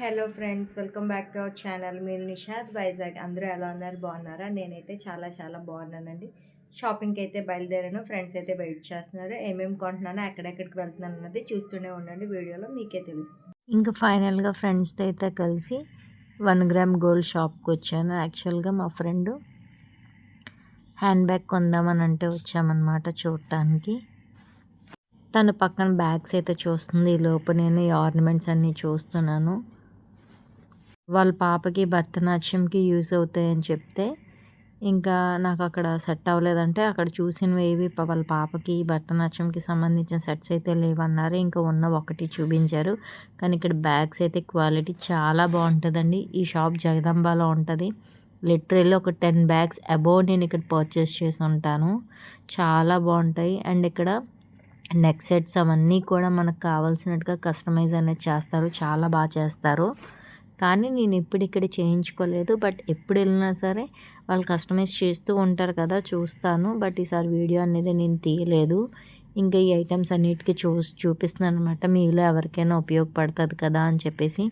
Hello friends welcome back to our channel. మీరు నిషాద్ వైజాగ్ అందరూ ఎలా ఉన్నారు? బాగున్నారా? నేనైతే చాలా చాలా బాగున్నానండి. షాపింగ్కి అయితే బయలుదేరాను. ఫ్రెండ్స్ అయితే వెయిట్ చేస్తున్నారు. ఏమేమి కొంటున్నానో ఎక్కడెక్కడికి వెళ్తున్నాను అన్నది చూస్తూనే ఉండండి. వీడియోలో మీకే తెలుస్తుంది. ఇంకా ఫైనల్గా ఫ్రెండ్స్తో అయితే కలిసి వన్ గ్రామ్ గోల్డ్ షాప్కి వచ్చాను. యాక్చువల్గా మా ఫ్రెండ్ హ్యాండ్ బ్యాగ్ కొందామని అంటే వచ్చామన్నమాట చూడటానికి. తను పక్కన బ్యాగ్స్ అయితే చూస్తుంది. ఈ లోపు నేను ఈ ఆర్నమెంట్స్ అన్నీ చూస్తున్నాను. వాళ్ళ పాపకి భరతనాట్యంకి యూజ్ అవుతాయని చెప్తే ఇంకా నాకు అక్కడ సెట్ అవ్వలేదంటే అక్కడ చూసినవి ఏవి వాళ్ళ పాపకి భరతనాట్యంకి సంబంధించిన సెట్స్ అయితే లేవన్నారు. ఇంకా ఉన్న ఒకటి చూపించారు. కానీ ఇక్కడ బ్యాగ్స్ అయితే క్వాలిటీ చాలా బాగుంటుందండి. ఈ షాప్ జగదంబాలో ఉంటుంది. లిటరల్లీ ఒక టెన్ బ్యాగ్స్ అబోవ్ నేను ఇక్కడ పర్చేస్ చేసి ఉంటాను. చాలా బాగుంటాయి. అండ్ ఇక్కడ నెక్ సెట్స్ అవన్నీ కూడా మనకు కావాల్సినట్టుగా కస్టమైజ్ అనేది చేస్తారు. చాలా బాగా చేస్తారు. కానీ నేను ఎప్పుడు ఇక్కడ చేయించుకోలేదు. బట్ ఎప్పుడు వెళ్ళినా సరే వాళ్ళు కస్టమైజ్ చేస్తూ ఉంటారు కదా చూస్తాను. బట్ ఈసారి వీడియో అనేది నేను తీయలేదు. ఇంకా ఈ ఐటమ్స్ అన్నిటికీ చూ చూపిస్తున్నాను అనమాట మీలో ఎవరికైనా ఉపయోగపడుతుంది కదా అని చెప్పేసి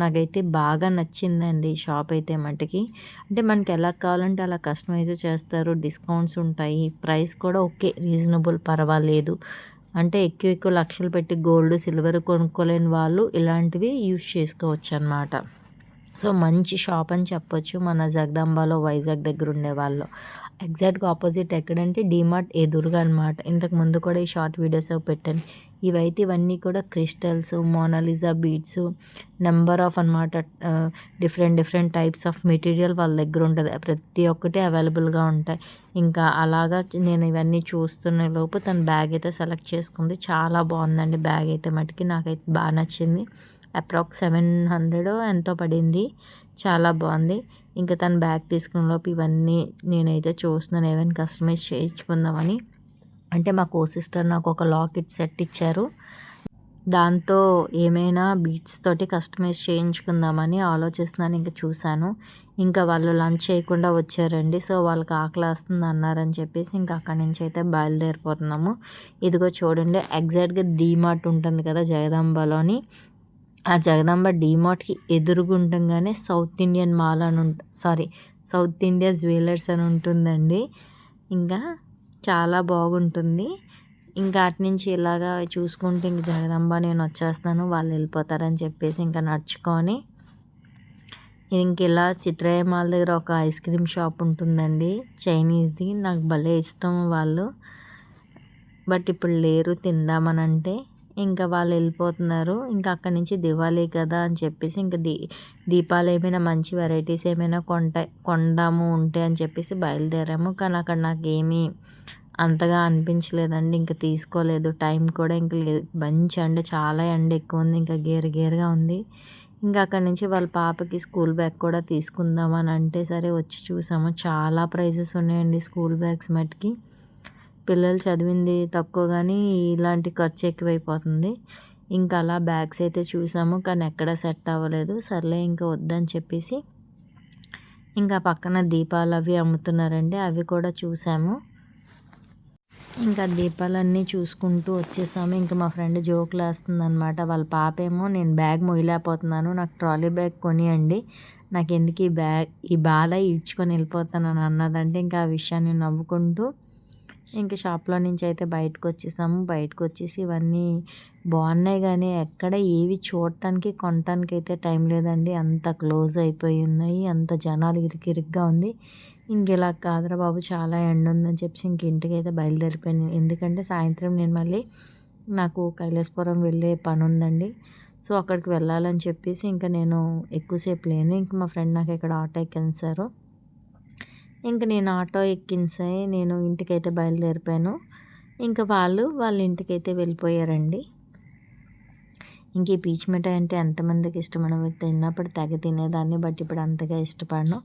నాకైతే బాగా నచ్చిందండి షాప్ అయితే మటుకి. అంటే మనకి ఎలా కావాలంటే అలా కస్టమైజ్ చేస్తారు డిస్కౌంట్స్ ఉంటాయి ప్రైస్ కూడా ఓకే రీజనబుల్ పర్వాలేదు. అంటే ఎక్కువ ఎక్కువ లక్షలు పెట్టి గోల్డ్ సిల్వర్ కొనుక్కోలేని వాళ్ళు ఇలాంటివి యూజ్ చేసుకోవచ్చు అన్నమాట సో మంచి షాప్ అని చెప్పొచ్చు మన జగదాంబాలో వైజాగ్ దగ్గర ఉండే వాళ్ళు ఎగ్జాక్ట్గా ఆపోజిట్ ఎక్కడంటే డీమార్ట్ ఎదురుగా అనమాట ఇంతకు ముందు కూడా ఈ షార్ట్ వీడియోస్ పెట్టాను. ఇవైతే ఇవన్నీ కూడా crystals Mona Lisa beads number of అనమాట different different types of material వాళ్ళ దగ్గర ఉంటుంది. ప్రతి ఒక్కటి అవైలబుల్గా ఉంటాయి. ఇంకా అలాగా నేను ఇవన్నీ చూస్తున్న లోపు తన బ్యాగ్ అయితే సెలెక్ట్ చేసుకుంది. చాలా బాగుందండి బ్యాగ్ అయితే మటుకి. నాకైతే బాగా నచ్చింది. అప్రాక్స్ సెవెన్ హండ్రెడ్ ఎంతో పడింది. చాలా బాగుంది. ఇంకా తను బ్యాగ్ తీసుకున్న లోపు ఇవన్నీ నేనైతే చూస్తున్నాను. ఏమైనా కస్టమైజ్ చేయించుకుందామని. అంటే మా కో సిస్టర్ నాకు ఒక లాకెట్ సెట్ ఇచ్చారు. దాంతో ఏమైనా బీట్స్ తోటి కస్టమైజ్ చేయించుకుందామని ఆలోచిస్తున్నాను. ఇంకా చూశాను. ఇంకా వాళ్ళు లంచ్ చేయకుండా వచ్చారండి. సో వాళ్ళకి ఆకలి వస్తుంది అన్నారని చెప్పేసి ఇంకా అక్కడి నుంచి అయితే బయలుదేరిపోతున్నాము. ఇదిగో చూడండి. ఎగ్జాక్ట్గా డీమార్ట్ ఉంటుంది కదా జగదాంబలోని. ఆ జగదాంబ డీమార్ట్కి ఎదురుగుండంగానే సౌత్ ఇండియన్ మాల్ అని ఉంట సారీ సౌత్ ఇండియా జ్యువెలర్స్ అని ఉంటుందండి. ఇంకా చాలా బాగుంటుంది. ఇంకా అటు నుంచి ఇలాగా చూసుకుంటే ఇంక జగదాంబ నేను వచ్చేస్తాను వాళ్ళు వెళ్ళిపోతారని చెప్పేసి ఇంకా నడుచుకొని. ఇంక ఇలా చిత్రయ్య మాల్ దగ్గర ఒక ఐస్ క్రీమ్ షాప్ ఉంటుందండి చైనీస్ది. నాకు భలే ఇష్టం వాళ్ళు. బట్ ఇప్పుడు లేరు తిందామని అంటే ఇంకా వాళ్ళు వెళ్ళిపోతున్నారు. ఇంకా అక్కడి నుంచి దివాళీ కదా అని చెప్పేసి ఇంకా దీ దీపాలు ఏమైనా మంచి వెరైటీస్ ఏమైనా కొంట కొందాము ఉంటే అని చెప్పేసి బయలుదేరాము. కానీ అక్కడ నాకు ఏమీ అంతగా అనిపించలేదండి. ఇంకా తీసుకోలేదు. టైం కూడా ఇంకా లేదు. మంచి అంటే చాలా ఎండ ఎక్కువ ఉంది. ఇంకా గేర్ గేర్గా ఉంది. ఇంకా అక్కడి నుంచి వాళ్ళ పాపకి స్కూల్ బ్యాగ్ కూడా తీసుకుందామని అంటే సరే వచ్చి చూసాము. చాలా ప్రైజెస్ ఉన్నాయండి స్కూల్ బ్యాగ్స్ మట్టుకి పిల్లలు చదివింది తక్కువ కానీ ఇలాంటి ఖర్చు ఎక్కువైపోతుంది. ఇంకా అలా బ్యాగ్స్ అయితే చూసాము కానీ ఎక్కడ సెట్ అవ్వలేదు. సర్లే ఇంకా వద్దని చెప్పేసి ఇంకా పక్కన దీపాలు అవి అమ్ముతున్నారండి అవి కూడా చూసాము. ఇంకా దీపాలన్నీ చూసుకుంటూ వచ్చేసాము. ఇంకా మా ఫ్రెండ్ జోకులు వేస్తుంది అనమాట వాళ్ళ పాప ఏమో నేను బ్యాగ్ మొయ్యలేకపోతున్నాను నాకు ట్రాలీ బ్యాగ్ కొనియండి నాకు ఎందుకు ఈ బ్యాగ్ ఈ బాధ ఈడ్చుకొని వెళ్ళిపోతానని అన్నదంటే ఇంకా ఆ విషయాన్ని నవ్వుకుంటూ ఇంక షాప్లో నుంచి అయితే బయటకు వచ్చేసాము బయటకు వచ్చేసి ఇవన్నీ బాగున్నాయి కానీ ఎక్కడ ఏవి చూడటానికి కొనటానికి అయితే టైం లేదండి. అంత క్లోజ్ అయిపోయి ఉన్నాయి. అంత జనాలు ఇరికిరిగ్గా ఉంది. ఇంక ఇలా కాదురా బాబు చాలా ఎండ ఉందని చెప్పి ఇంక ఇంటికి అయితే బయలుదేరిపోయాను. ఎందుకంటే సాయంత్రం నేను మళ్ళీ నాకు కైలాసపురం వెళ్ళే పని ఉందండి సో అక్కడికి వెళ్ళాలని చెప్పేసి ఇంకా నేను ఎక్కువసేపు లేను. ఇంక మా ఫ్రెండ్ నాకు ఇక్కడ ఆటో ఎక్కించారు ఇంక నేను ఆటో ఎక్కించాయి నేను ఇంటికైతే బయలుదేరిపోయాను. ఇంకా వాళ్ళు వాళ్ళ ఇంటికైతే వెళ్ళిపోయారండి. ఇంక ఈ పీచ్ మిఠాయి అంటే ఎంతమందికి ఇష్టమైన తిన్నప్పుడు తెగ తినేదాన్ని బట్ ఇప్పుడు అంతగా ఇష్టపడను.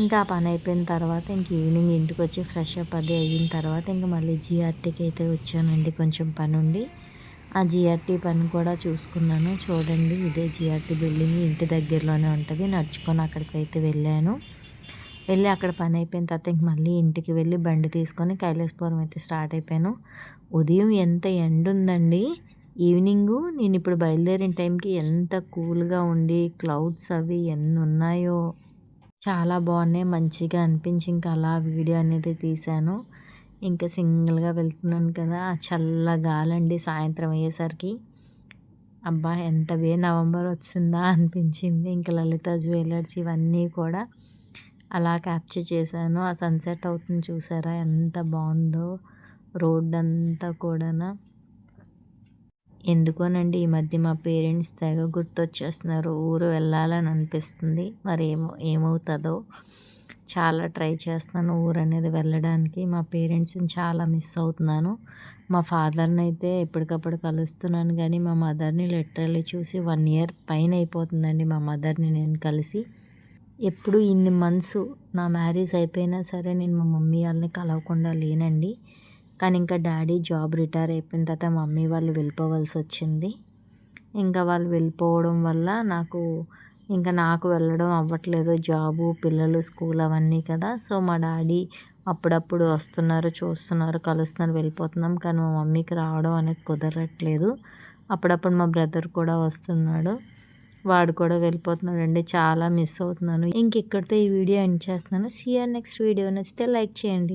ఇంకా ఆ పని అయిపోయిన తర్వాత ఇంక ఈవినింగ్ ఇంటికి వచ్చి ఫ్రెష్ అప్ అది అయిన తర్వాత ఇంకా మళ్ళీ జిఆర్టీకి అయితే వచ్చానండి కొంచెం పని ఉండి ఆ జిఆర్టీ పని కూడా చూసుకున్నాను. చూడండి ఇదే జిఆర్టీ బిల్డింగ్ ఇంటి దగ్గరలోనే ఉంటుంది. నడుచుకొని అక్కడికి అయితే వెళ్ళాను. వెళ్ళి అక్కడ పని అయిపోయిన తర్వాత ఇంక మళ్ళీ ఇంటికి వెళ్ళి బండి తీసుకొని కైలాసపురం అయితే స్టార్ట్ అయిపోయాను. ఉదయం ఎంత ఎండ ఉందండి. ఈవినింగ్ నేను ఇప్పుడు బయలుదేరిన టైంకి ఎంత కూల్గా ఉండి క్లౌడ్స్ అవి ఎన్ని ఉన్నాయో. చాలా బాగున్నాయి. మంచిగా అనిపించి ఇంకా అలా వీడియో అనేది తీశాను. ఇంకా సింగిల్గా వెళ్తున్నాను కదా. చల్ల గాలండి సాయంత్రం అయ్యేసరికి. అబ్బా ఎంత వే నవంబర్ వచ్చిందా అనిపించింది. ఇంకా లలిత జ్యువెలర్స్ ఇవన్నీ కూడా అలా క్యాప్చర్ చేశాను. ఆ సన్సెట్ అవుతుంది చూసారా? ఎంత బాగుందో రోడ్ అంతా కూడా ఎందుకోనండి? ఈ మధ్య మా పేరెంట్స్ తెగ గుర్తొచ్చేస్తున్నారు. ఊరు వెళ్ళాలని అనిపిస్తుంది. మరి ఏమో ఏమవుతుందో. చాలా ట్రై చేస్తున్నాను ఊరు అనేది వెళ్ళడానికి. మా పేరెంట్స్ని చాలా మిస్ అవుతున్నాను. మా ఫాదర్ని అయితే ఎప్పటికప్పుడు కలుస్తున్నాను కానీ మా మదర్ని లిటరల్లీ చూసి వన్ ఇయర్ పైన అయిపోతుందండి మా మదర్ని నేను కలిసి. ఎప్పుడు ఇన్ని మంత్స్ నా మ్యారేజ్ అయిపోయినా సరే నేను మా మమ్మీ వాళ్ళని కలవకుండా లేనండి. కానీ ఇంకా డాడీ జాబ్ రిటైర్ అయిపోయిన తర్వాత మమ్మీ వాళ్ళు వెళ్ళిపోవాల్సి వచ్చింది. ఇంకా వాళ్ళు వెళ్ళిపోవడం వల్ల నాకు ఇంకా నాకు వెళ్ళడం అవ్వట్లేదు. జాబు పిల్లలు స్కూల్ అవన్నీ కదా. సో మా డాడీ అప్పుడప్పుడు వస్తున్నారు చూస్తున్నారు కలుస్తున్నారు వెళ్ళిపోతున్నాం. కానీ మా మమ్మీకి రావడం అనేది కుదరట్లేదు. అప్పుడప్పుడు మా బ్రదర్ కూడా వస్తున్నాడు. వాడు కూడా వెళ్ళిపోతున్నాడండి. చాలా మిస్ అవుతున్నాను. ఇంక ఇక్కడితో ఈ వీడియో ఎండ్ చేస్తున్నాను. సీఆర్ నెక్స్ట్ వీడియో నచ్చితే లైక్ చేయండి.